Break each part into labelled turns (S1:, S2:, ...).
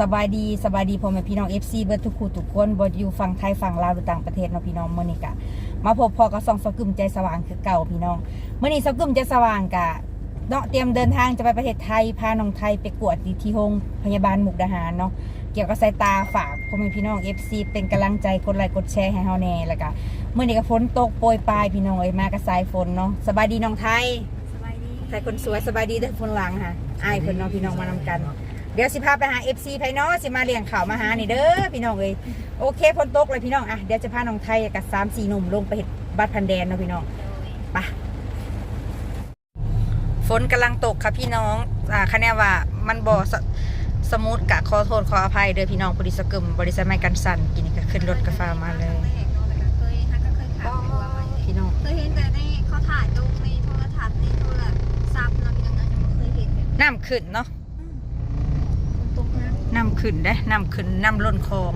S1: สบายดีสบายดีพ่อแม่พี่น้อง FC เบิร์ทุกคู่ทุกคนบ่อยู่ฝั่งไทยฝั่งลาวหรือต่างประเทศเนาะพี่น้องมื้อนี้กะ มาพบพอกับซองสกึมใจสว่างคือเก่าพี่น้องมื้อนี้สกึมใจสว่างกะเนาะเตรียมเดินทางจะไปประเทศไทยพาน้องไทยไปกวดที่ที่โรงพยาบาลมุกดาหารเนาะเกี่ยวกับสายตาฝากพ่อแม่พี่น้อง FC เป็นกำลังใจกดไลค์กดแชร์ให้เฮาแน่แล้วก็มื้อนี้ก็ฝนตกโปรยปลายพี่น้องเอ้ยมากับสายฝนเนาะสบายดีน้องไทย
S2: สบายดี
S1: ใส่คนสวยสบายดีเด้อคนหลังค่ะอายคนน้องพี่น้องมานำกันเดี๋ยวสิพาไปหา FC ไพเนาะสิมาเลี้ยงข่าวมาหานี่เด้อพี่น้องเอ้ยโอเคพ้นตกเลยพี่น้องอะเดี๋ยวจะพาน้องไทยกับสามสี่หนุ่มลงไปเห็ดบัดพันแดนเนาะพี่น้องไปะฝนกำลังตกค่ะพี่น้องอ่าคะแนนว่ามันบ่สสมูทกะขอโทษขออภัยเด้อพี่น้องบริษัทกึมบริษัทไม้กันสั่นกินนี่ก็ขึ้นรถกาแฟมาเลย
S2: เคยฮักก็เคยข่าวอยู่ว่ามัน
S1: พี่น้อง
S2: เคยเห็นแต่ในเขาถ่ายลงในโทรทัศน์ในโทรศัพท์เราอย่างนั้นยังไม่เคยเห็นแบบ
S1: น้ำขึ้นเนาะ
S2: ตก น้ำ
S1: น้ำขึ้นได้อน้ำขึ้นน้ำล้นคลอง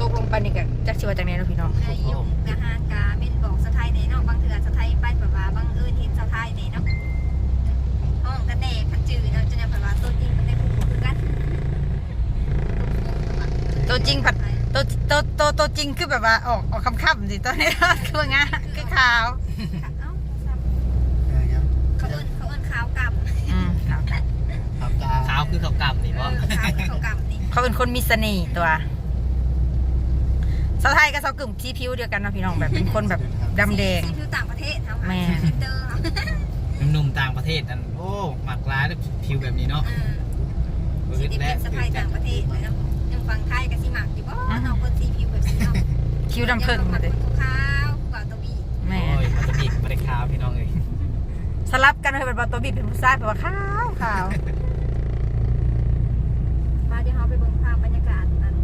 S1: ตกลงไปนี่ก็จักสิว่าจากไหนเนาะพี่น้อง
S2: ในยุคกะฮานกาเม่นบอกสะไทยในเนาะบางเถื่อสะไทยไปแบบว่าบางเอิญเห็นสะไทยในเนาะห้องกันแดกพันจืดเนาะจะเนี่ยแบบว่าตัวจริงมันได้คู่คือกัน
S1: ตัวจริงผัดตัวตัวตัวตัวจริงคือแบบว่าออกออกคำๆสิตอนนี้คือว่างะคือขาว
S2: เอ้าเขาเอิญเขาเอิญขาวกำ
S1: อืมขาว
S3: ขาว คือเขากำนี่
S2: เอ
S3: บ่
S2: อขาวเขากำนี่
S1: เขาเป็นคนมีเสน่ห์ตัวสาวไทยกับสาวกึ่มสีผิวเดียวกันเนาะพี่น้องแบบเป็นคนแบบดำแดง
S2: ซีฟิวต่างประเทศทำ
S1: แม่
S2: ฟิลเตอร์
S3: หนุ่มๆต่างประเทศนั่นโอ้หมักร้ายแล้วผิวแบบนี้เนาะ
S2: อืมสิได้เป็นสะพายต่างประเทศเลยเนาะยังฟังไทยกับสิหมักอยู่บ่น้องคนสีผิวแบบสีเนาะ
S1: คิ้วดำเพิ่ง
S2: มา
S1: มา
S2: เล
S1: เลยย
S2: ขาวๆกว่าตัวบี
S1: แม่
S3: โอ้ยมันจะมีบริขาวพี่น้องเอ้ย
S1: สลับกันเลยเป็นบอตัวบีเป็นผู้ชายเป็นว่าขาวขาว
S2: มาเดี๋ยวเราไปเบิ่งภาพบรรยากาศอัน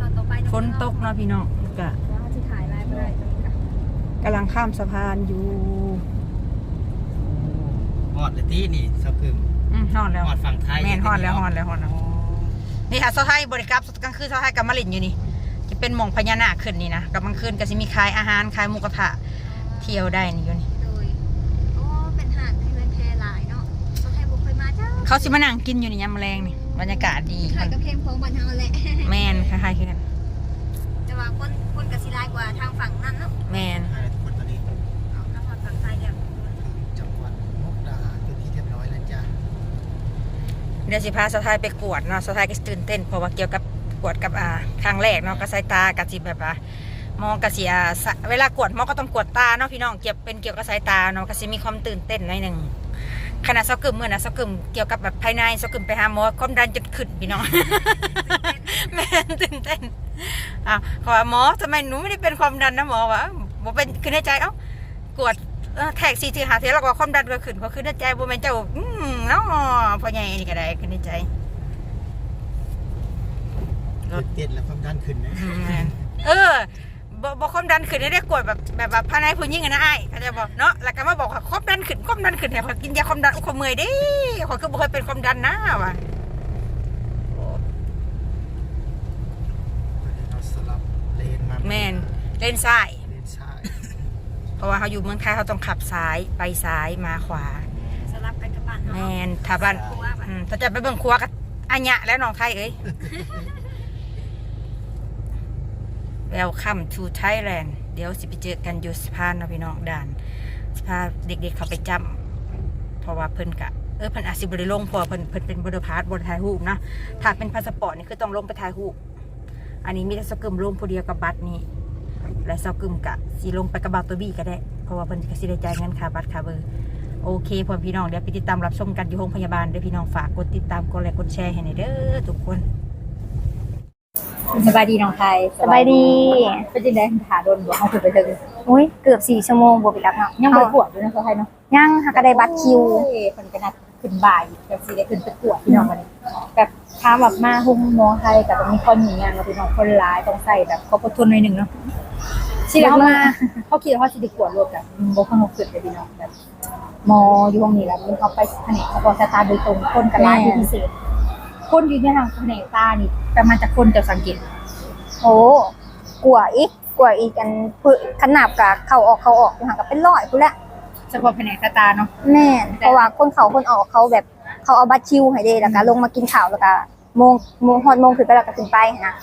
S2: ตอนต่อไป
S1: ฝนตกเนาะพี่น้องก็
S2: ว่าสิถ่ายไลฟ์บ่ได้ตรงนี้ค่ะ
S1: กำลังข้ามสะพานอยู่
S3: หอดเลยที่นี่สะพึม
S1: อืมฮอดแล้ว
S3: หอดฝั่งไทย
S1: แม่นฮอดแล้วฮอดแล้วฮอดแล้วนี่ค่ะเซาไทยบริการกลางคืนเซาไทยกับมาลินอยู่นี่จะเป็นหมองพญานาคขึ้นนี่นะกับกลางคืนก็จะมีขายอาหารขายหมูกระทะเที่ยวได้นี่อยู่นี่
S2: โดยโอ้เป็นหาดที่เป็นแพรหลายเนาะเขาให้บ่เคยมาจ้า
S1: เขาสิมานั่งกินอยู่นี่ยามแรงนี่บรรยากาศดี
S2: ถ่ายกับเพลงของบ้านเฮาแหละ
S1: แมนคล้ายๆกัน
S2: แต่ ว่าคนคนก็สิหลายกว่าทางฝั่งนั้นเนาะ
S1: แมน
S3: คนตอนนี้
S2: เอาทางฝั่งไทยแล้ว
S3: จังหวัดมุกดาหารเป็นที่เรียบร้อยแล้วจ้า
S1: เดี๋ยวสิพาเซาไทยไปกวดเนาะเซาไทยก็สิตื่นเต้นเพราะว่าเกี่ยวกับกวดกับอ่าครั้งแรกเนาะก็สายตากับสิแบบว่าหมองกะสิอ่าสะเวลากวดหมอก็ต้องกวดตาเนาะพี่น้องเกี่ยวเป็นเกี่ยวกับสายตาเนาะก็สิมีความตื่นเต้นหน่อยหนึ่งขณะเซากึมเมื่อนะเซากึมเกี่ยวกับแบบภายในเซากึมไปหาหมอความดันจนขึ้นพี่น้องแม่นตื่นเต้นอะขอว่าหมอทำไมหนูไม่ได้เป็นความดันนะหมอวะบอกเป็นคือในใจเอ้ากวดเอ่อแท็กซีทีหาเทแล้วก็ความดันก็ขึ้นเพราะคือในใจบ่แม่นเจ้าอืมเนาะพ่อใหญ่นี่ก็ได้คือในใจรถ
S3: เต้นแล้วความดันขึ้นนะ
S1: อืมแม่นเออบ่บ่ความดันขึ้นได้ได้กวดแบบแบบแบบภายในผู้หญิงอะนะไอ้ายเขาใจะบอกเนาะแล้วก็มาบอกว่าความดันขึ้นความดันขึ้นให้ขอยกินยาความดันความเมื่อยเดิขอยคือบ่เคยเป็นความดันนะว่ะ
S3: เราสลับเลนมา
S1: แม่น เล่นซ้าย
S3: เลนซ้าย
S1: เพราะว่าเขาอยู่เมืองไทยเขาต้องขับซ้ายไปซ้ายมาขวา
S2: สลับกันกับบ้านเฮา
S1: แมนถ้าบ้าน
S2: ครัวบ้าน
S1: อืมถ้าจะไปเบิ่งครัวก็อัญญะแล้วน้องไทยเอ้ย Welcome to Thailand เดี๋ยวสิไปเจอกันอยู่สะพานเนาะพี่น้องด่านสะพานเด็กๆเขาไปจำเพราะว่าเพิ่นกะเออเพิ่นอาจสิบ่ได้ลงเพราะว่าเพิ่นเพิ่นเป็นบริพาสบริถ่ายรูปนะถ้าเป็นพาสปอร์ตนี่คือต้องลงไปถ่ายรูปอันนี้มีแต่สกึมลงผู้เดียวกับบัตรนี้ และสกึมกะสิลงไปกับบัตรตัวบี้ก็ได้ เพราะว่าเพิ่นก็สิได้จ่ายเงินค่าบัตรค่าเบอร์โอเคพ่อพี่น้องเดี๋ยวไปติดตามรับชมกันอยู่โรงพยาบาลเด้อพี่น้องฝากกดติดตามกดไลค์กดแชร์ให้หน่อยเด้อทุกคนสบายดีน้องไทย
S4: สบายดี
S1: เป็นจังได๋ถาโดนบ่เฮาคือไปถึง
S4: อุ้ยเกือบสี่ชั่วโมงบวกไปรับเนาะ
S1: ยังบ่ได้ปวดอยู่นะเขาให้เนาะ
S4: ยังหากระไดบัตรคิว
S1: เอ้ยเพิ่นก็นัด ขึ้นบ่ายก็สิได้ขึ้นไปตรวจพี่น้องกันนี้แบบถามแบบมาหุ้มหมอไทยก็ต้องมีคนอยู่งานกับพี่น้องคนหลายต้องใส่แบบความอดทนหน่อยหนึงเนาะสิได้เอามาเขาคิดว่าเขาสิได้กวดรถแบบบ่ค่อยขึ้นเลยพี่น้องแบบหมออยู่ห้องนี้แล้วมันเขาไปแผนกเฉพาะสายตาโดยตรงคนกับร้านที่พิเศษคนอยู่ในทางแผนกตานี่ประมาณจะคนจะสังเกต
S4: โอ้กลัวอีกกลัวอีกอันพืขนาบกับเข้าออกเข้าออกอยู่ห่างกับเป็นร้อยพุ่นละ
S1: เฉพาะแผนกตาเนาะ
S4: แม่นเพราะว่าคนเขาคนออกเขาแบบเขาเอาบัตรคิวให้เด้แล้วก็ลงมากินข้าวแล้วก็โมงโมงฮอดโมงคือก็แล้วก็ขึ้นไปนะ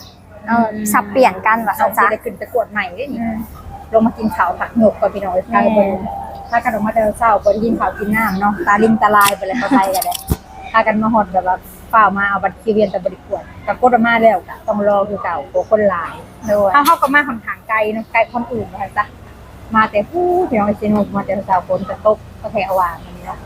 S4: เออสับเปลี่ยนกันว่า
S5: เอา
S4: ซั่น
S5: สิ
S4: ซะ
S5: ได้ขึ้นไปกวดใหม่เด้นี่ลงมากินข้าวผักหนกก่อนพี่น้องพากันบ่พากันออกมาแต่เช้าบ่ได้กินข้าวกินน้ำเนาะตาลิ้นตาลายไปเลยเข้าใจกันเลยพากันมาฮอดแบบว่าเฝ้ามาเอาบัตรคิวเรียนแต่บ่ได้กวดก็กดออกมาแล้วก็ต้องรอคือเก่าโกคนหลาย
S4: โดย
S5: ถ้าเขาก็มาคำถางไกลนะไกลคนอื่นมาจ้ะ มาแต่ผู้พี่น้องไอซีโนมาแต่สาวคนจะตกก็แพอวางอย่างนี้เนาะ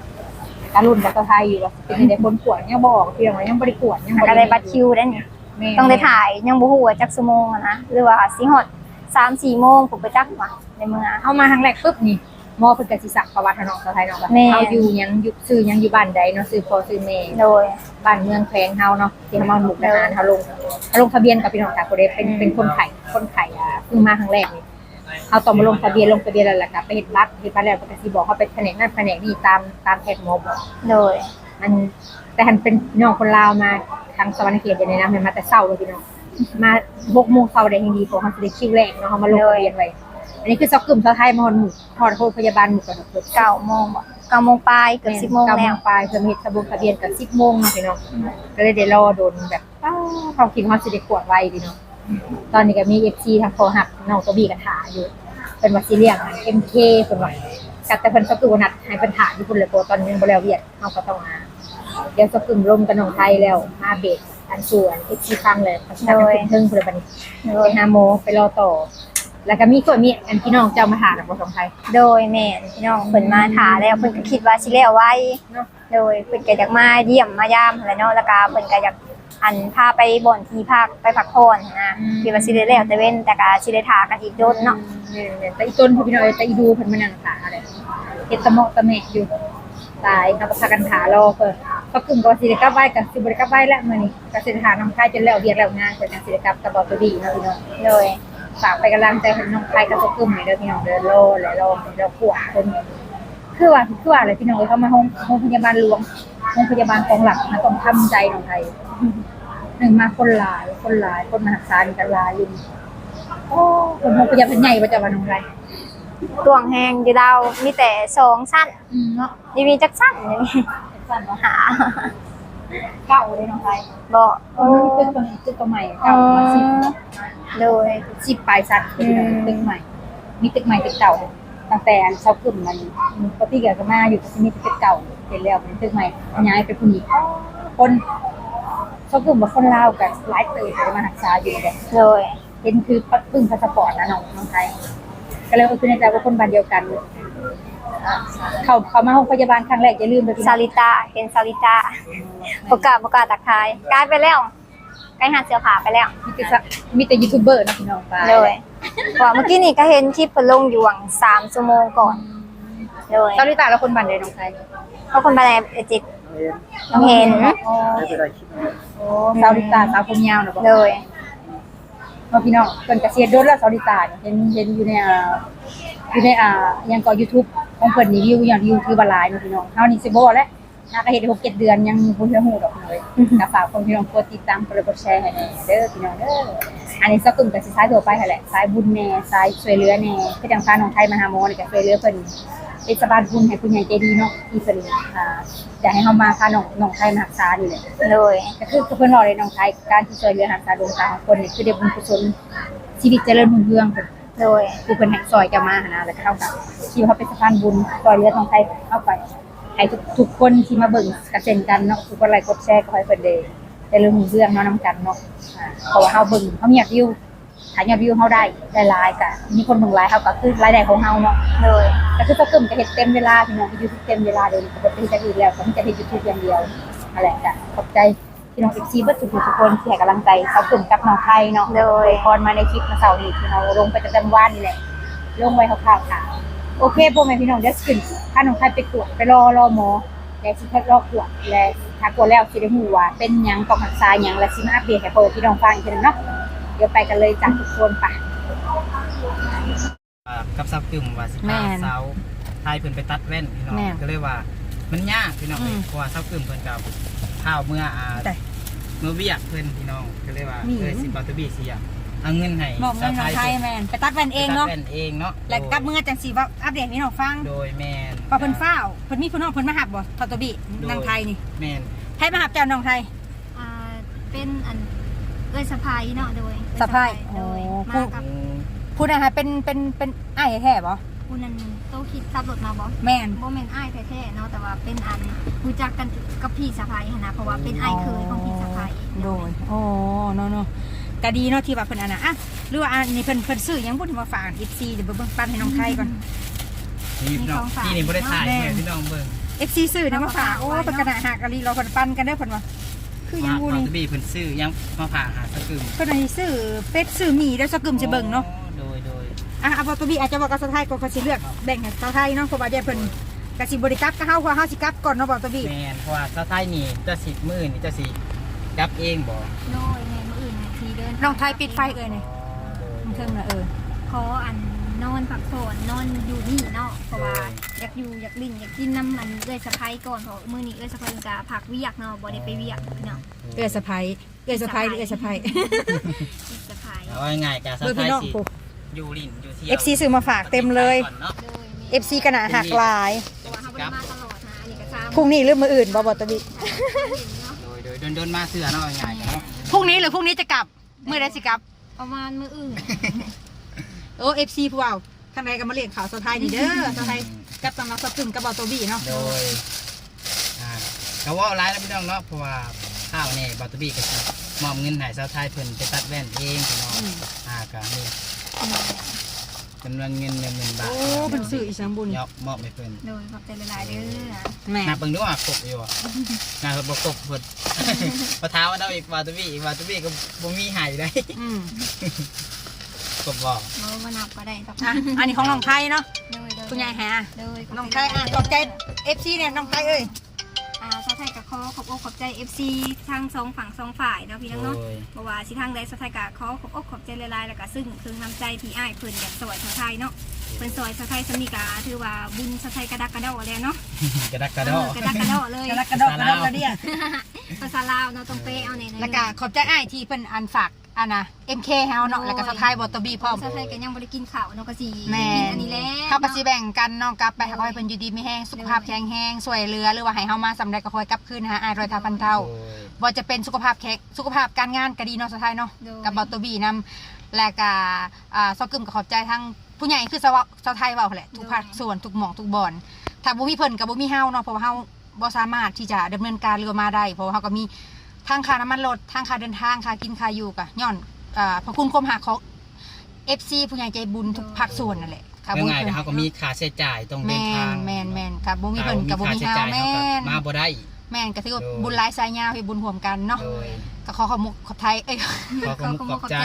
S5: การรุ่นกับไทยอยู่ว่าเป็นในคนกวดยังบอกพี่น้องว่ายังบริกวดยัง
S4: ก็ได้บัตรคิวได้นี่
S5: แม่
S4: ต้องได้ถ่ายยังบ่ฮู้ว่าจักชั่วโมงอะนะหรือว่าสิฮอด3-4โมงผมไปจักว่าในเมือง
S5: เอามาครั้งแรกปุ๊บนี่มอเพิ่นกสิสักประวัติน้องสาวไทยเนาะว่า
S4: แม่
S5: เขาอยู่ยังอยู่ซื้อยังอยู่บ้านใดเนาะซื้อพอซื้อแม่
S4: โดย
S5: บ้านเมืองแขวงเฮาเนาะที่เขามาหมุกดาหารเขาลงเขาลงทะเบียนกับพี่น้องจากคนเดเป็นเป็นคนไข่คนไข่อะเพิ่งมาครั้งแรกนี่ เขาต้องมาลงทะเบียนลงทะเบียนแล้วแหละค่ะไปเฮ็ดบัตรเฮ็ดบัตรแล้วก็สิบอกเขาเป็นแผนกนั้นแผนกนี้ตามตามแพทย์หมอบอก
S4: โดย
S5: มันแต่หันเป็นน้องคนลาวมาทางสวรรค์เขตอย่างนี้นะมันมาแต่เช้าเลยพี่น้องมาหกโมงเช้าได้ยังดีเพราะเขาจะได้คิวแรกเนาะเขามาลงทะเบียนไว้อันนี้คือซอกกลุ่มเช้าไทยมาฮอนหมู่ฮอดโรงพยาบาลหมู่กันเพิ่น
S4: 9โมงบ่9โมงปลายเกือบ10โมง
S5: เก้า
S4: แล้ว
S5: ปลายเพิ่นเฮ็ดทะเบงทะเบียนกับสิบโมงเนาะพี่น้องก็เลยได้รอโดนแบบอ้าวเขาคิดว่าสิได้กวดไว้พี่น้อง ตอนนี้ก็มี FC ทางโคหักน้องตัวบีก็ถ่าอยู่ เป็นว่าสิเลียง MK เพิ่นว่ากัดแต่เพิ่นก็คือนัดให้เพิ่นถาอยู่พุ่นเลยเพรตอนนี้บ่แล้วเวียดเฮาก็ต้องมาเดี๋ยวจะกึ่มลมกับน้องไทยแล้วมาเบรกอันส่วนเอ็กซ์ฟังเลยพัฒนาเป็นเพิ่งเพื่อบัน
S4: โด
S5: ไป
S4: ย
S5: หาโมไปรอต่อ แล้วก็มีส่วนมีอันพี่น้องเจ้ามาหาของของไทย
S4: โดยแม่นพี่น้องเพิ่นมาถาแล้วเพิ่นก็คิดว่าสิแล้วไว้
S5: เนาะ
S4: โดยเพิ่นก็อยากมาเยี่ยมมายามแหละเนาะแล้วก็เพิ่นก็อยาก อันพาไปบ่อนที่พักไปพักผ่อนนะคิดว่าสิได้แล้วแต่เว้นแต่ก็สิได้ถากันอีกโดนเนาะ
S5: เนี่ยแต่อีต้นพี่น้องแต่อีดูเพิ่นมานั่งขาอะไรเฮ็ดตะเมาะตะแมะอยู่ตายเขาก็พากันขารอเพิ่นก็กึ่มก็สิได้กลับไว้กับสิบ่ได้กลับไว้แล้วมื้อนี้ก็สิได้หาน้องไทยจนแล้วเวียกแล้วงานเพิ่นจังสิได้กลับกับบอตัวดีเนาะพี่น้อง
S4: โดย
S5: ฝากไปกำลังใจให้น้องไทยกับตัวกึ่มหน่อยเด้อพี่น้องเด้อโลและโลเด้อขวดคนคือว่าคือว่าอะไรพี่น้องเอ้ยเขามาห้องโรงพยาบาลหลวงโรงพยาบาลของหลักมันต้องทำใจน้องไทย หนึ่งมาคนหลาย คนหลาย คนมหาศาลกันหลายอยู่โอ้คนโรงพยาบาลใหญ่ประจำวันน้องไทย
S4: ตวงแหงอยู่ดาวมีแต่สองชั้น
S5: อืมเนาะ
S4: นี่มีจักชั้นนี่
S5: สั้นเนาะ
S4: หา
S5: เก่าเลยน้องไทย
S4: บ่
S5: เออตึกตัวนี้ตึกตัวใหม่เก่ามาสิบเนาะ
S4: โดย
S5: สิบปลายสัตว์คือตึกใหม่ มีตึกใหม่ตึกเก่า ตั้งแต่อันเช่ากลุ่มมันปกติเกิดก็มาอยู่ที่มีตึกเก่าเป็นแล้วเป็นตึกใหม่ย้ายไปผู้นี้คน เช่ากลุ่มว่าคนลาวกันหลายเตยไปมาหักษาอยู่เลย
S4: โดย
S5: เห็นคือปึ้งพาสปอร์ตนะน้องน้องไทย ก็เลยคือในใจว่าคนบ้านเดียวกัน เขาเขามาห้องพยาบาลครั้งแรกอย่าลืมไป
S4: ซาลิตาเห็นซาลิตาประกาศประกาศตักทายกลายไปแล้วใกล้หาเสื้อผ้าไปแล้ว
S5: มีแต่มีแต่ยูทูบเบอร์นะพี่น้องไป
S4: เลยว่าเมื่อกี้นี่ก็เห็นคลิปเพิ่นลงอยู่หวังสามชั่วโมงก่อนเลย
S5: ตอนนี้ตาแล้วคนบ้านใดน้องไทย
S4: เพราะคนมาในเอจิต เห็น
S5: โอ้ซาลิตาสาวผมยาวนะบอก
S4: เลย
S5: ว่าพี่น้องเกินเกษียณโดนแล้วซาลิตาเนี่ยเห็นเห็นอยู่ในอ่าอยู่ในอ่ายังก็ YouTube ของเพิ่นนี่วิวอย่างวิวคือบาหลายเนาะพี่น้องเฮานี่สิบ่แล้วน่าก็เฮ็ดได้6 7เดือนยังบ่ทันฮู้ดอกเลยก็ฝากคนพี่น้องกดติดตามกดไลค์กดแชร์ให้แหน่เด้อพี่น้องเด้ออันนี้สักกลุ่มก็สิสายทั่วไปหั่นแหละสายบุญแหน่สายช่วยเหลือแหน่คือจังพาน้องไทยมาหาหมอนี่ก็ช่วยเหลือเพิ่น เป็นสะพานบุญให้ผู้ใหญ่ใจดีเนาะที่เพิ่นอ่าอยากให้เฮามาพาน้องน้องไทยมารักษานี่แหละ
S4: เลย
S5: ก็คือเพื่อนบอกเลยน้องไทยการที่ช่วยเหลือหักษาดวงตาของคนนี่คือเด็กบุญกุศลชีวิตเจริญรุ่งเรืองเพิ่น
S4: เลย
S5: คือเพิ่นให้ซอยจะมาหานะแล้วก็เท่ากับที่ว่าเขาเป็นสะพานบุญช่วยเหลือน้องไทยเข้าไปให้ทุกทุกคนที่มาเบิ่งกระเซ็นกันเนาะทุกคนไลค์กดแชร์ก็ให้เพิ่นได้เจริญรุ่งเรืองเนาะนํกันเนาะอ่าเพราะว่าเฮาเบิ่งเฮามียอดวิว ถ้ายอดวิวเฮาได้หลายๆก็มีคนเบิ่งหลายเฮาก็คือรายได้ของเฮาเนาะ
S4: เลย
S5: ก็คือตะกึ่มก็เฮ็ดเต็มเวลาพี่น้องยูทูบเต็มเวลาเลยปกติจะอื่นแล้วก็มันจะเฮ็ดยูทูบอย่างเดียวนั่นแหละจ้ะขอบใจพี่น้อง FC เบิดทุกๆทุกคนที่ให้กำลังใจเขากึ่มกับน้องไทยเนาะ
S4: เลย
S5: พรมาในคลิปมาเสาร์นี้ที่เราลงไปประจำวันนี่แหละลงไว้คร่าวๆค่ะโอเคพวกแม่พี่น้องเดี๋ยวสิขึ้นถ้าน้องไทยไปตรวจไปรอรอหมอแล้วสิทดลองตรวจและถ้ากดแล้วสิได้ฮู้ว่าเป็นหยังต้องรักษาหยังและสิมาอัปเดตให้เพิ่นพี่น้องฟังอีกทีหนึงเนาะ เดี๋ยวไปกันเลยจ้ะทุกคนไป
S3: อ่ากับซับกึ่มว่าสิ
S5: แม่
S3: พานเสาไทยเพิ่นไปตัดแว่นพี่น้อง
S5: แม่น
S3: ก็เลยว่ามันยากพี่น้อง
S5: อืม
S3: เพราะว่าซับกึ่มเพิ่นกับข้าวเมื่ออ่า
S5: แต่
S3: เมื่อเวียกเพิ่นพี่น้องก็เลยว่า
S5: มี
S3: เออสิบาตบีเสียเอาเงินให้
S1: บอกเงินน้องไทยแมนไปตัดแว่นเองเนาะ
S3: ตัดแว่นเองเนาะ
S1: แล้วกลับเมื่อจังสีว่าอัปเดตให้น้องฟัง
S3: โดยแม่น
S1: พอเพิ่นฟ้าวเพิ่นมีเพิ่นน้องเพิ่นมาหับบ่ทอตบีนางไทยนี่
S3: แม่น
S1: ไทยมาหับเจ้าน้องไทย
S2: อ่าเป็นอัน เอ้ยสะพายเนาะโดย
S1: สะพาย
S2: โดย
S1: โอ้
S2: มากับ
S1: พูดนะคะเป็นเป็นเป็นอ้ายแท้ๆบ่
S2: ผู้นั้นโตคิดขับรถมาบ่
S1: แม่น
S2: บ่แม่นอ้ายแท้ๆเนาะแต่ว่าเป็นอันรู้จักกันกับพี่สะพายหั้นนะเพราะว่าเป็นอ้ายเคยของพี่สะพาย
S1: โดยโอ้เนาะเนาะก็ดีเนาะที่ว่าเพิ่นอันน่ะอะหรือว่าอันนี้เพิ่นเพิ่นซื้อหยังบ่ที่มาฝาก FC เดี๋ยวเบิ่งปันให้น้องไทยก่อน
S3: นี่พี่น้องพี่นี่บ่ได้ถ่ายให้พี่น้องเบิ่ง
S1: FC ซื้อนะมาฝากโอ้เพิ่นกระดาหักกะลีเราเพิ่นปันกันเด้อเพิ่นว่า คือหยังบ่
S3: ว่า
S1: นี่
S3: ตบีเพิ่นซื้อยังมาผ่าหาสกึม
S1: เพิ่นให้ซื้อเป็ดซื้อหมี่แล้วสกึมสิเบิ่งเนาะ
S3: โดยโดย
S1: อะเอาตัวบีอาจจะบอกกับสาวไทยก็เขาสิเลือกแบ่งให้สาวไทยเนาะเพราะว่าเดี๋ยวเพิ่นกะสิบริกรับก็เฮาเพราะเฮาสิกลับก่อนเนาะบอกตัวบี
S3: แม่นเพราะว่าสะท้ายนี่จะสิมื้อนี่จะสิจับเองบ่
S2: โดยแม่มื้ออื่นน่ะทีเดิน
S1: น้องไทยปิดไฟเอ่ยนี่
S3: โดย
S1: มันเทิงน่ะเออ
S2: ขออัน นอนพักผ่อนนอนอยู่นี่เนาะเพราะว่าอยากอยู่อยากลิ้นอยากกินน้ำมันเอ้ยสะพายก่อนเพราะมื้อนี้เอ้ยสะพายมันก็พักเวียกเนาะบ่ได้ไปเวียกเนาะ
S1: เอ้ยสะไพายเอ้ยสะไพายหรือเอ้ยสะไพาย
S2: ติดสะพาย
S3: เอาง่ายๆกะสะ
S1: เบิ่ง
S3: ท้า
S1: พี่
S3: ย
S1: น้อง
S3: สิ
S1: ผู้
S3: อยู่ลิ้นอยู่เที่ยว
S1: FC ซื้อมาฝากเต็มเลย
S3: ก่อนเนาะ
S2: โดยมี
S1: FC ก็น่าหักหลาย
S2: เพราะว่าเฮาบ่ได้มาตลอดนะอันนี้ก็ซ้ำ
S1: พรุ่งนี้หรือมื้ออื่นบ่บอกตัวบี
S3: โดยโดยโดนๆมาเสื้อเนาะง่ายๆกันเนาะ
S1: พรุ่งนี้หรือพรุ่งนี้จะกลับมื้อใดสิกลับ
S2: ประมาณมื้ออื่น
S1: โอ้ FC ผู้เอาทางใดก็มาเรียกข่าวสาวไทยนี่เด้อสาวไทยกับสำนักสตึมกับบอกตัวบีเนาะ
S3: โดยอ่าก็เว่าหลายแล้วพี่น้องเนาะเพราะว่าข้าวนี่บัตเตอรี่ก็สิมอบเงินให้สาวไทยเพิ่นไปตัดแว่นเองพี่น้องอ่าก็นี่จำนวนเงิน1,000บาท
S1: โอ้เพิ่นซื้ออีสังบุญ
S3: ยกมอบให้เพิ่น
S2: โดยขอบใจหลายๆเด้อ
S1: แม่
S3: นับเบิ่งดูว่าครบอยู่อะงานบ่ครบเพิ่นพอเท้าว่าเอาอีกบัตเตอรี่อีกบัตเตอรี่ก็บ่มีให้ได้
S1: อืม
S3: ครบบ่
S2: บ่มานับก็ได้ครับ
S1: อะอันนี้ของน้องไทยเนาะ
S2: โดยโดย
S1: คุณยายหา
S2: โดยขบใจ
S1: น้องไทยอะขอบใจ FC เนี่ยน้องไทยเอ้ย
S2: อ่าสาวไทยกับขอขอบอกขอบใจ FC ทั้งสองฝั่งสองฝ่ายเนาะพี่น้องเนาะ
S3: โดย
S2: บ่ว่าสิทางใดสาวไทยกับขอขอบอกขอบใจหลายๆแล้วก็ซึ่งคือน้ำใจที่อ้ายเพิ่นอยากสวยสาวไทยเนาะเพิ่นสวยสาวไทยสมิกาถือว่าบุญสาวไทยกระดักกระเดาแล้วเนาะ
S3: กระดักกระดอ
S2: เออกระดักกระเดาเลย
S1: กระลักกระดอกกระดอกกระเดีย
S2: ภาษาลาวเนาะต้องเป๊ะเอาในนั้น
S1: แล้วก็ขอบใจอ้ายที่เพิ่นอันฝาก อันน่ะ MK เฮาเนาะแล้วก็สะพายบอตเตอร์บีพร้อม
S2: สาวไทยก็ยังบ่ได้กินข้าวเนาะก็สิ
S1: แม่
S2: กินอันนี้แหละ
S1: เฮาก็สิแบ่งกันเนาะกลับไปให้เขาให้เพิ่นอยู่ดีมีแห้งสุขภาพแข็งแรงสวยเรือหรือว่าให้เฮามาสำเร็จก็คอยกลับคืนหาอ้ายรอยเท้าพันเท่า
S3: โดย
S1: บ่จะเป็นสุขภาพแข็งสุขภาพการงานก็ดีเนาะสะพายเนาะ
S2: โดย
S1: กับบอตเตอร์บีนำและก็อ่าซอกกึมก็ขอบใจทั้งผู้ใหญ่คือสาวสาวไทยเว้าแหละทุกภาคส่วนทุกหม่องทุกบ่อนถ้าบ่มีเพิ่นก็บ่มีเฮาเนาะเพราะว่าเฮาบ่สามารถที่จะดำเนินการเรือมาได้เพราะว่าเฮาก็มี ทางค่าน้ำมันรถทางค่าเดินทางค่ากินค่าอยู่ก็ย้อนอ่าพระคุณความหักของ FC ผู้ใหญ่ใจบุญทุกภาคส่วนนั่นแหละค่ะ
S3: เรื่อง
S1: มี
S3: ง่าย
S1: เพิ่น
S3: ๆเขาก็มีค่าใช้จ่ายต้องเดิ
S1: แม่
S3: นทาง
S1: นแม่นแม่นกับบ่มีเพิ่นกับบ่มี
S3: ค่า
S1: เฮา
S3: ใช้จ่าย
S1: แม่
S3: เขาก็
S1: น
S3: มาบ่ได้
S1: แม่นก็ถือว่า
S3: โดย
S1: บุญหลายสายยาวที่บุญร่วมกันเนาะ
S3: โดย
S1: ก็ขอขอบมุกขอบไทยเอ้ย
S3: ขอขอบคุณขอบใจ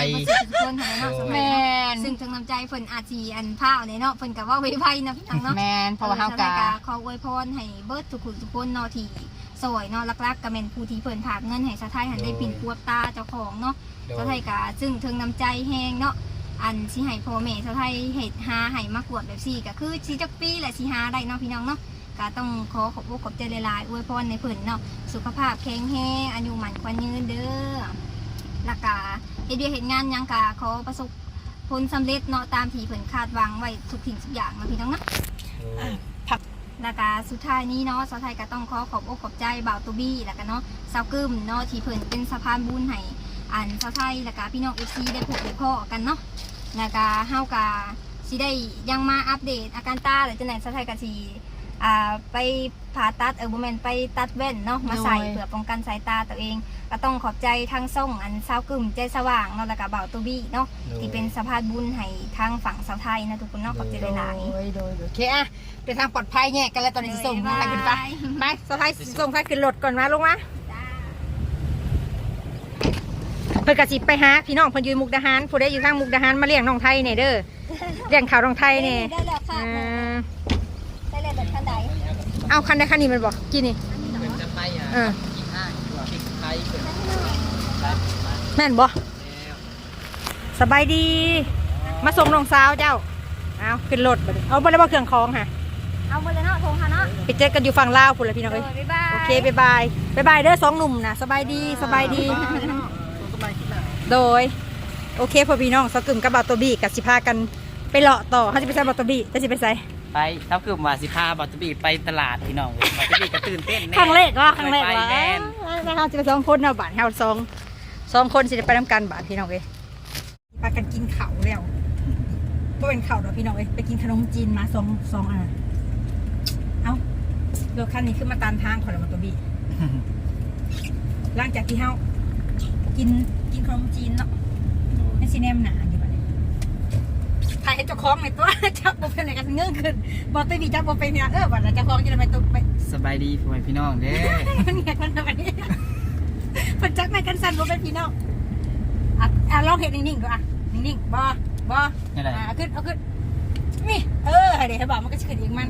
S2: ทุกคนให้เนาะสำหรับ
S1: แม่น
S2: ซึ่งทั้งน้ำใจเพิ่นอาจสิอันผ้าเอาเนี่ยเนาะเพิ่นก็เว่าไว้ไว้นะพี่น้องเนาะ
S1: แม่นเพราะว่าเฮา
S2: ออ
S1: ก็
S2: สถนณ์ขออวยพรให้เบิดทุกคนทุกคนเนาะที่ สวยเนาะลักๆก็แม่นผู้ที่เพิ่นผากเงินให้สะไทยหันได้ปิ่นปวบตาเจ้าของเนาะ
S3: โด
S2: สะไท
S3: ย
S2: ยก็ซึ่งถึงน้ำใจแฮงเนาะอันสิให้พ่อแม่สะไทยเฮ็ดหาให้มากวดแบบซี่ก็คือสิจักปีแหละสิหาได้เนาะพี่น้องเนาะก็ต้องขอขอบอกขอบใจหลายๆอวยพรในเพิ่นเนาะสุขภาพแข็งแรงอายุหมันควันยืนเด้อแล้วก็เฮ็ดเวียกเฮ็ดงานหยังก็ขอประสบผลสำเร็จเนาะตามที่เพิ่นคาดหวังไว้ทุกสิ่งทุกอย่างเนาะพี่น้องเนาะ แล้วก็สุดท้ายนี้เนาะสาวไทยก็ต้องขอขอบอกขอบใจบ่าวตูบี้แล้วก็เนาะสาวกึมเนาะที่เพิ่นเป็นสะพานบุญให้อันสาวไทยแล้วก็พี่น้องเอฟซีได้พบได้พ่อกันเนาะแล้วก็เฮาก็สิได้ยังมาอัปเดตอาการตาหรือจังไหนสาวไทยก็สิ อ่าไปผ่าตัดเออบ่แม่นไปตัดแว่นเนาะมาใส่
S1: โดย
S2: เพื่อป้องกันสายตาตัวเอง ก็ต้องขอบใจทั้งส่งอันสาวกึมใจสว่างเนาะแล้วก็บ่าวตูบี้เนาะที่เป็นสะพานบุญให้ทางฝั่งสาวไทยนะทุกคนเนาะขอบใจหลายๆ
S1: โดยโดยโดยโอเคอะเดินทางปลอดภัยแยกกันแล้วตอนนี้สิส่งไปขึ้นไปไปสะพายส่งใครขึ้นรถก่อนมาลงมา เพิ่นกสิไปหาพี่น้องเพิ่นอยู่มุกดาหารผู้ใดอยู่ทางมุกดาหารมาเลี้ยงน้องไทยเนี่ยเด้อเลี้ยงข่าวน้องไทยเนี่ย
S2: ได้แล้วค่ะ
S1: อ่า
S2: ได้แล้วแบบคันใด
S1: เอาคันใดคันนี้มันบอกกี่นี่
S3: เป็นจะไปอะ
S1: เออ
S3: กินห้างตัวพริกไทยเป็น
S1: แม่นบ่สบายดี มาส่งน้องสาวเจ้า เอาขึ้นรถบัดนี้เอาบ่ได้บ่เครื่องของค่ะ
S2: เอาหมดเลยเนาะโทงค่ะเนาะ
S1: ไปเจอกันอยู่ฝั่งลาวพุ่นละพี่น้อง
S2: เอ
S1: เอ้ย
S2: อบ๊ายบาย
S1: โอเคบ๊ายบายบ๊ายบายเด้อสองหนุ่มนะสบายดีสบายดี โดย โอเคพอพี่น้องสกึมกับบาโตบี้กับสิพากันไปเลาะต่อเขาจะไปใส่บาโตบี้จะสิไปใส่
S3: ไปเท่าคือว่าสิพาบัตบีไปตลาดพี่น้องเว้ยบัตบีก็ตื่นเต้นแน่
S1: ครั้งแรกว่าครั้งแรก
S3: ไป
S1: ว่า
S3: แน่น
S1: เราจะไปสองคนเนาะบาทเฮาสองสองคนสิได้ไปนํกันบาทพี่น้องเอ้ยพากันกินข้าวแล้วบ่เป็นข้าวดอกพี่น้องเอ้ยไปกินขนมจีนมาสองสองอันเอ้ารถคันนี้ขึ้นมาตามทางของเราบาโตบี้หลังจากที่เฮากินกินขนมจีนเนาะให้ซีเนมหนาอยู่บัดนี้ถ่ายให้เจ้าของในอยตัวจับบ่เป็นอะไรกันเงื่อนขึ้นบอกตัวดีจับบ่เป็นเนี่ยเออบัดนั้นเจ้าของจะได้ไปตุกไป
S3: สบายดีพ่อแม่พี่น้องเด้อ
S1: มันเงียบมันแบบนี้เพิ่นจักแม่กันสั่นบ่เป็นพี่น้องอะอะลองเฮ็ดนิ่งๆดูอะนิ่งๆบ่บ่
S3: นี่แหละ
S1: อะเอาขึ้นเอาขึ้นนี่เออให้เดี๋ยวให้บอกมันก็สิขึ้นเองมัน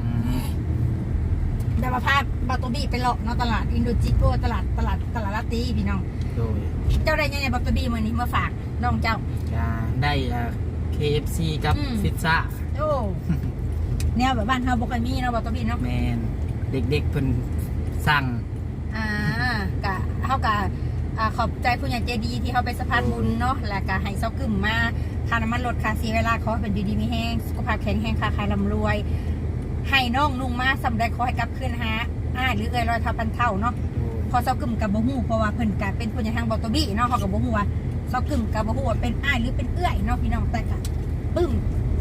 S1: เดี๋ยวมาพาบาโตบี้ไปเลาะเนาะตลาดอินโดจิโกตลาดตลาดตลาดลาตีพี่น้อง
S3: โดย
S1: เจ้าได้ยังไงบาโตบี้มื้อนี้มาฝากน้องเจ้า
S3: จะได้อ่า KFC กับ
S1: อืม
S3: พิซซ่า
S1: โอ้แนวแบบบ้านเฮาบ่ค่อยมีเนาะบาโตบี้เนาะ
S3: แมนเด็กๆเพิ่นสั่ง
S1: อ่ากะเฮากะอ่าขอบใจผู้ใหญ่ใจดีที่เขาไปสะพานบุญเนาะแล้วก็ให้เซากึ่มมาค่าน้ำมันลดค่าเสียเวลาขอให้เป็นอยู่ดีมีแห้งสุขภาพแข็งแรงค้าขายร่ำรวย ให้น้องนุ่งมาสำได้ขอให้กลับคืนหาอ้ายหรือเอ้ยรอยเท่าพันเท่าเนาะพอเซากึ่มกับบ่ฮู้เพราะว่าเพิ่นก็เป็นผู้ใหญ่ทางบอตบี้เนาะเขาก็บ่ฮู้ว่าเซากึ่มกับบ่ฮู้ว่าเป็นอ้ายหรือเป็นเอื้อยเนาะพี่น้องแต่ก็ ปลื้ม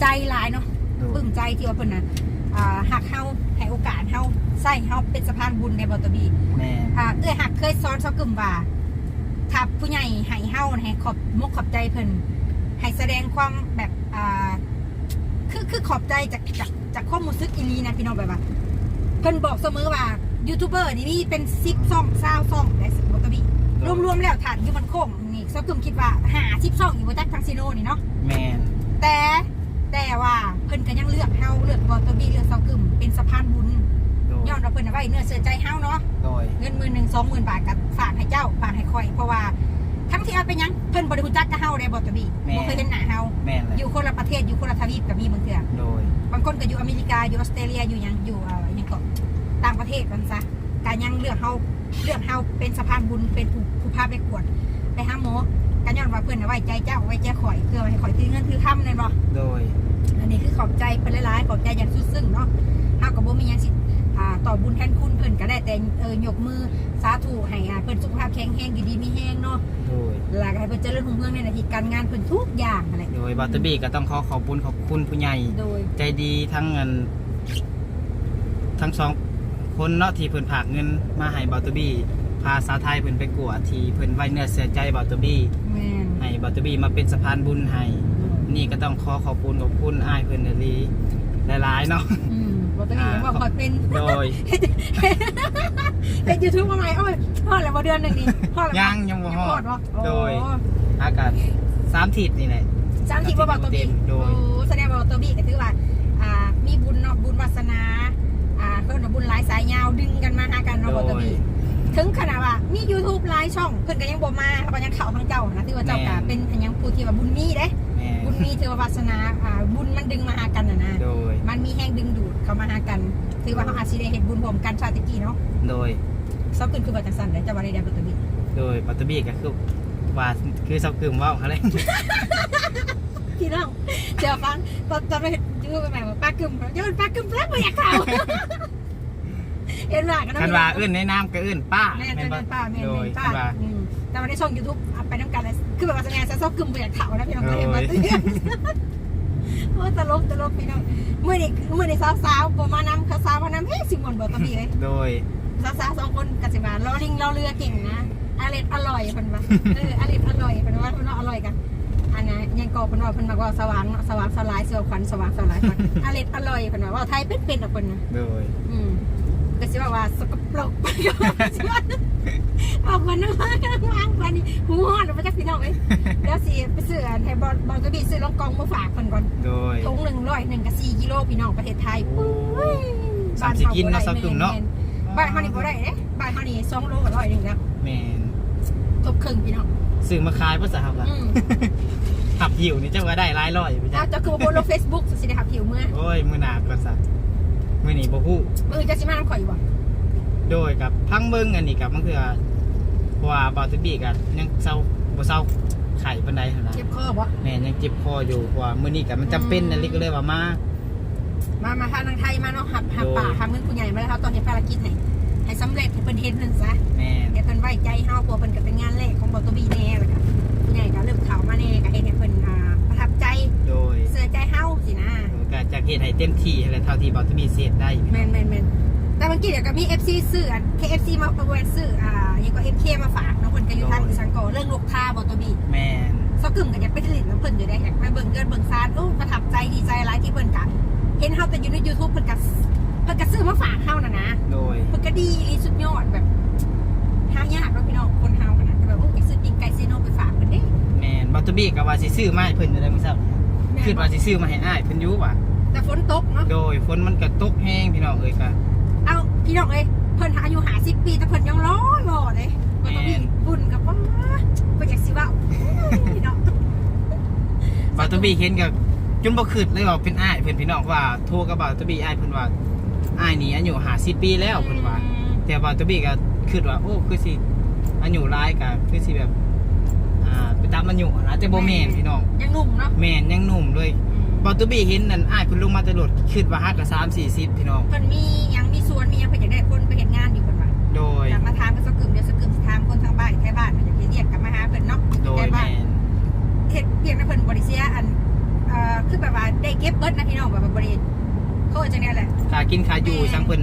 S1: ใจหลายเนาะ
S3: โด
S1: ปลื้
S3: ย
S1: มใจที่ว่าเพิ่นน่ะอ่าหักเฮาให้โอกาสเฮาใส่เฮาเป็นสะพานบุญในบอตบี้
S3: แมน
S1: อ่าเอื้อยหักเคยสอนเซากึ่มว่าถ้าผู้ใหญ่ให้เฮาให้ขอบมกขอบใจเพิ่นให้แสดงความแบบอ่าคือคือขอบใจจากจากจากความรู้สึกอีหลีนะพี่น้องแบบว่าเพิ่นบอกเสมอว่ายูทูบเบอร์นี่มีเป็นซิปซ่องซาวซ่องได้สิบกว่าปีรวมๆแล้วฐานอยู่มันโค้งนี่ซอกึมคิดว่าหาซิปซ่องอยู่บนจักทางซิโนนี่เนาะ
S3: แมน
S1: แต่แต่ว่าเพิ่นก็ยังเลือกเฮาเลือกบอตบีเลือกซอกึมเป็นสะพานบุญ
S3: โดย
S1: ย้อนเราเพิ่นเอาไว้เนื้อเชื่อใจเฮาเนาะ
S3: โดย
S1: เงินหมื่นหนึ่งสองหมื่นบาทกับฝากให้เจ้าฝากให้คอย เพราะว่าทั้งที่เอาไปยังเพิ่นบ่ได้รู้จักกับเฮาได้บอตบีบ่เคยเห็นหน้าเฮา
S3: แมนเลย
S1: อยู่คนละประเทศอยู่คนละทวีปก็มีบางเทื่อ
S3: โดย
S1: บางคนก็อยู่อเมริกาอยู่ออสเตรเลียอยู่หยังอยู่เอ่อหยังก็ต่างประเทศกันซะการยังเลือกเฮาเลือกเฮาเป็นสะพานบุญเป็นผู้ผู้พาไปกวดไปหาหมอ การย้อนว่าเพื่อนน่ะไว้ใจเจ้าไว้ใจข่อยเพื่อให้ข่อยถือเงินถือคำนั่นบ่
S3: โดย
S1: อันนี้คือขอบใจเพิ่นหลายๆขอบใจอย่างสุดซึ้งเนาะเฮาก็บ่มีหยังสิอ่าต่อบุญแทนคุณเพิ่นก็ได้แต่เออยกมือสาธุให้อ่าเพิ่นสุขภาพแข็งแรงอยู่ดีมีแรงเนาะ
S3: โดย
S1: แล้วก็ให้เพิ่นเจริญรุ่งเรืองในหน้าที่การงานเพิ่นทุกอย่างนั่นแหละ
S3: โดยบัตบีก็ต้องขอขอบคุณขอบคุณผู้ใหญ่
S1: โดย
S3: ใจดีทั้งเงิน ทั้งสองคนเนาะที่เพิ่นผากเงินมาให้บัตบี้พาสาวไทยเพิ่นไปกวดที่เพิ่นไว้เนื้อเสียใจบัตบี้
S1: แม่น
S3: ให้บัตบี้มาเป็นสะพานบุญให้นี่ก็ต้องขอขอบคุณขอบคุณอ้ายเพิ่นเดลีหลายๆเนาะ
S1: อืมบ่ต้องมีว่าข่อยเป็น
S3: โดย
S1: เป็นยูทูบมาใหม่โอ้ยพอดแล้วบ่เดือนหนึ่งนี่พอดแล้ว
S3: ยังยังบ่ฮอด
S1: วะ
S3: โดยอากาศสามทิศนี่แหละ
S1: สามทีบ่บอกตัวบี้
S3: โด
S1: โอ้
S3: ย
S1: แสดงว่าตัวบี้ก็ถือว่าอ่ามีบุญเนาะบุญวาสนาอ่าเพิ่นว่าบุญหลายสายยาวดึงกันมาหากันเนาะ
S3: โด
S1: บ่ตัวยบี้ ถึงขนาดว่ามี YouTube หลายช่อง เพิ่นก็ยังบ่มาเขาก็ยังเข้าทางเจ้านะถือว่าเจ้าก็เป็นอันยังผู้ที่ว่าบุญมีเด้
S3: แม่
S1: บุญมีถือว่าวาสนาอ่าบุญมันดึงมาหากันน่ะนะ
S3: โดย
S1: มันมีแห้งดึงดูดเข้ามาหากัน ถือว่าเขาอาจสิได้เฮ็ดบุญร่วมกันชาติกี้เนาะ
S3: โดย
S1: ซอกขึ้นคือว่าจังซั่นเด้จะว่าได้ได้บ่ตัวบี้
S3: โดยบัตบี้ก็คือว่าคือเซากึมเว่าอะไร
S1: พี่น้องเจอฟังตอนตอนไปยืมไปใหม่ว่าปลากึ่มยืมปลากึ่มแล้วไม่อยากเข้า เห็นว่ากัน
S3: คันว่าเอื้นในน้ำก็เอื้นป้า
S1: แม่เป็น
S3: บ่
S1: ป้าแม่
S3: โดย
S1: เป็นป้า
S3: คันว่า
S1: อืมแต่วันนี้ช่องยูทูบไปน้ำกันเลยคือแบบว่าแสดงซะซอกกึ่มไม่อยากเข้านะพี่น้องก็เห็นมา
S3: โอ้ย
S1: เตือนโอ้ตลกตลกพี่น้องเมื่อนี้เมื่อนี้สาวๆผมมานำเขาสาวมานำเฮ้ยสิมวนเบอร์ตะบีเลย
S3: โดย
S1: สาวๆสองคนกันสิบาล้อลิงล้อเรือเก่งนะอร่อยอร่อยเพิ่นว่าเอออร่อยอร่อยเพิ่นว่าเพิ่นว่าอร่อยกันอันนี้ยังกอเพิ่นว่าเพิ่นมาว่าสว่างเนาะสว่างสลายเสือขวัญสว่างสลายขวัญอร่อยอร่อยเพิ่นว่าว่าไทยเป็นเป็นๆอะเพิ่นนะ
S3: โดย
S1: อืม ก็สิว่าว่าสกปรกไปก็สิว่าออกมาน้ำมันวางไปนี่หูฮ้อนออกมาจากพี่น้องเอ้ยแล้วสิไปซื้ออันให้บอลบอลจะบีซื้อลองกองมาฝากเพิ่นก่อน
S3: โดย
S1: ถุงหนึ่งร้อยหนึ่งกับสี่กิโลพี่น้องประเทศไทย
S3: โอ้
S1: ปุ้ย
S3: สามสิบกินเนาะสามกึ่มเนาะ
S1: บ้านเฮานี่บ่ได้เด้บ้านเฮานี่สองโลกับร้อยหนึ่งแล้ว
S3: แมน
S1: ทบครึ่งพี่น้อง
S3: ซื้อมาขายภาษาครับล่ะ
S1: อืม
S3: ขับหิวนี่เจ้าก็ได้หลายร้อยอยู่ไปจ้ะ
S1: เอาเจะคือบ่โพสต์ลง Facebook สิได้หับผิวเมื่อ
S3: โอ้ยมือหนาก็สัตว์ มือนี่บ่ฮู้
S1: มือจะสิมาน้ำข่อยอยู่บ่
S3: โดยกับพังเบิ้งอันนี้กับมันคือเพราะว่าบอลทูบี้กับยังเศร้าบ่เศร้าไข่ปันไดหั่นล่ะ
S1: เจ็บคอบ่
S3: แม่ยังเจ็บคออยู่เพราะว่ามื้อนี้ก็มันจำเป็นนั่นลิก็เลยว่ามา
S1: มามาทางทางไทยมาเนาะหับหับ
S3: โดย
S1: ป่าทำเงินผู้ใหญ่มาแล้วครับตอนนี้ภารกิจให้ให้สำเร็จให้เพิ่นเห็นนั่นซะ
S3: แม่น
S1: ให้เพิ่นไว้ใจเฮาเพราะเพิ่นก็เป็นงานแรกของบอตบีแน่แล้วก็ผู้ใหญ่ก็เริ่มเข้ามาแน่ก็เฮ็ดให้เพิ่นอ่าประทับใจ
S3: โดย
S1: เสื้อใจเฮาสินะ
S3: ก็จะเฮ็ดให้เต็มที่ให้เท่าที่บอตมีเสียได้
S1: แม่นแม่นแม่นแต่เมื่อกี้เดี๋ยวก็มี FC ซื้ออัน KFC มาประเวนซื้ออ่ายังก็ MK มาฝากเนาะเพิ่นก็อยู่ทางอีสังกอเรื่องลูกค้าบอตบี
S3: แม่น
S1: ซอกกึ่มก็อยากไปผลิตน้ำเพิ่นอยู่ได้แฮกไปเบิ่งเกินเบิ่งซานโอ้ประทับใจดีใจหลายที่เพิ่นกันเห็นเฮาแต่อยู่ใน YouTube เพิ่นก็เพิ่นก็ซื้อมาฝากเฮาน่ะนะ
S3: โดย
S1: เพิ่นก็ดีอีสุดยอดแบบหายากเนาะพี่น้องคนเฮากันนะแต่แบบโอ้ยซื้อปิ้งไก่ซีโนไปฝากเพิ่นเด้
S3: แม่นบอตบี้ก็ว่าสิซื้อมาให้เพิ่นอยู่ได้มื้อเช้า คิดว่าสิซื้อมาให้อ้ายเพิ่นอยู่ว่ะ
S1: แต่ฝนตกเนาะ
S3: โดยฝนมันก็ตกแห้งพี่น้องเอ้ยก็
S1: เอ้าพี่น้องเอ้ยเพิ่นอายุ50ปีแต่เพิ่นยังร้อนหล่อเลยเพิ่นต้องมีบุญกับว่าบ่อยากสิเว้าพี่น้อง
S3: บอตบี้เห็นก็จนบ่คิดเลยว่าเป็นอ้ายเพิ่นพี่น้องว่าโทรกับบอตบี้อ้ายเพิ่นว่าอ้ายนี่อายุ50ปีแล้วเพิ่นว่าแต่บอตบี้ก็คิดว่าโอ้คือสิอายุหลายก็คือสิแบบ อ่าไปตามอายุนะแต่บ่แม่นพี่น้อง
S1: ยังหนุ่มเนาะ
S3: แม่นยังหนุ่มเลยบอตบี้เห็นนั่นอ้ายเพิ่นลงมาแตลอดคิดว่าฮักก็3 40พี่น้อง
S1: เพิ่นมียังมีสวนมียังเพิ่นอยากได้คนไปเฮ็ดงานอยู่เพิ่นว่า
S3: โดย
S1: อยากมาถามเพิ่นสักกึ่มเดี๋ยวสักกึ่มสิถามคนทางบ้านแท้บ้านเพิ่นอยากเรียกกลับมาหาเพิ่นเนาะ
S3: โดย
S1: แท้บ้า
S3: แม่
S1: น
S3: น
S1: เฮ็ดเพียงแต่เพิ่นบ่ได้เสียอันเอ่อคือแบบว่าได้เก็บเบิดนะพี่น้องแบบว่าบ่ได้เขาว่าจังได๋แหละ
S3: ค่ากินค่าอยู่ซังเพิ่น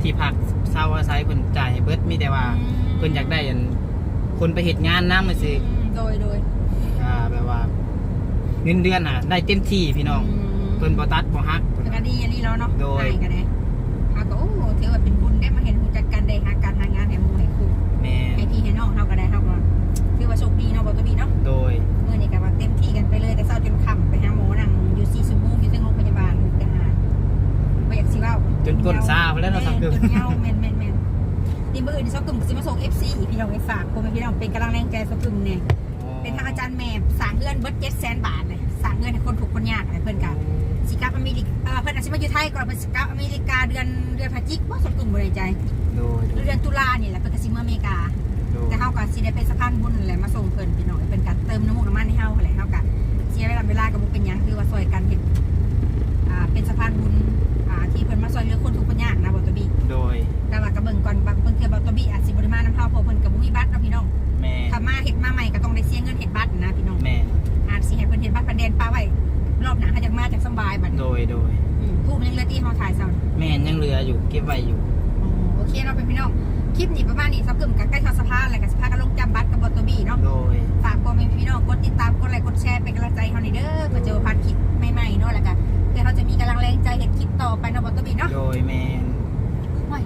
S3: ที่พักเช่าอาศัยเพิ่นจ่ายให้เบิดมีแต่ว่าเพิ่นอยากได้อัน คนไปเฮ็ดงานนำจังซี่
S1: อืมโดยโดย
S3: อ่าแบบว่า เงินเดือนน่ะ ได้เต็มที่พี่น้อง
S1: ม
S3: เพิ่นบ่ตัดบ่ฮัก
S1: มันก็ดีอันนี้แล้วเนาะ
S3: โดย
S1: ให้กันแน่เฮา นเบิดเจ็ดแสนบาทเลยสั่งเงินให้คนถูกคนยากอะไรเพื่อนกันสิกลับอเมริกาเอ่อเพื่อนอาจจะมาอยู่ไทยก่อนเพื่อนสิกลับอเมริกาเดือนเดือนพฤศจิกว่าสมตุ่มบริใจ
S3: โดย
S1: หรือเดือนตุลาเนี่ยแหละเพื่อนก็สิมาอเมริกา
S3: โดย
S1: แต่เฮากับสิได้เป็นสะพานบุญอะไรมาส่งเพิ่นพี่น้องเพิ่นกันเติมน้ำมันน้ำมันให้เฮาอะไรเฮากับเสียเวลาเวลากับบุเป็นหยังคือว่าซอยกันเฮ็ดอ่าเป็นสะพานบุญอ่าที่เพิ่นมาซอยเหลือคนทุกข์คนยากนะบอตบี
S3: โดย
S1: แต่ว่ากระเบิ่งก่อนบางเพิ่นเทื่อบอตบีอาจสิบ่ได้มานํเฮาเพราะเพิ่นก็บ่มีบัตรเนาะพี่น้อง
S3: แม่
S1: ถ้ามาเฮ็ดมาใหม่ก็ต้องได้เสียเงินเฮ็ดบัตรนะพี่น้อง
S3: แม่
S1: อาจสิให้เพิ่นเห็นบัตรประเด็นป้าไว้รอบหน้าถ้าอยากมาจากสำบายบัด
S3: โดยโดย
S1: อืมผู้มันยังเหลือที่เฮาถ่ายเซา
S3: แม่ยังเหลืออยู่เก็บไว้อยู่
S1: อ๋อโอเคเนาะเป็นพี่น้องคลิปนี้ประมาณนี้ซับกึ่มกับใกล้ทอดสะพานแล้วก็สะพานก็ลงจำบัตรกับบอตบีเนาะ
S3: โดย
S1: ฝากพ่อแม่พี่น้องกดติดตามกดไลค์กดแชร์เป็นกำลังใจให้เฮาหน่อยเด้อเพื่อจะผ่านคลิปใหม่ๆเนาะแล้วก็เพื่อเขาจะมีกำลังแรงใจเฮ็ดคลิปต่อไปเนาะบอตบีเนาะ
S3: โดยแม่
S1: ไม่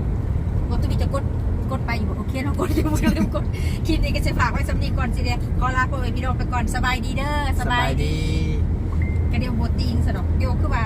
S1: บอตบีจะกด กดไปอยู่บ่โอเคเนาะกดอยู่บ่ลืมกดคลิปนี้ก็จะฝากไว้สำนีก่อนสิเด้อขอลาพ่อแม่พี่น้องไปก่อนสบายดีเด้อสบายดี
S3: ดี
S1: กระเดียวโบตีงสะดอกเดียวคือว่า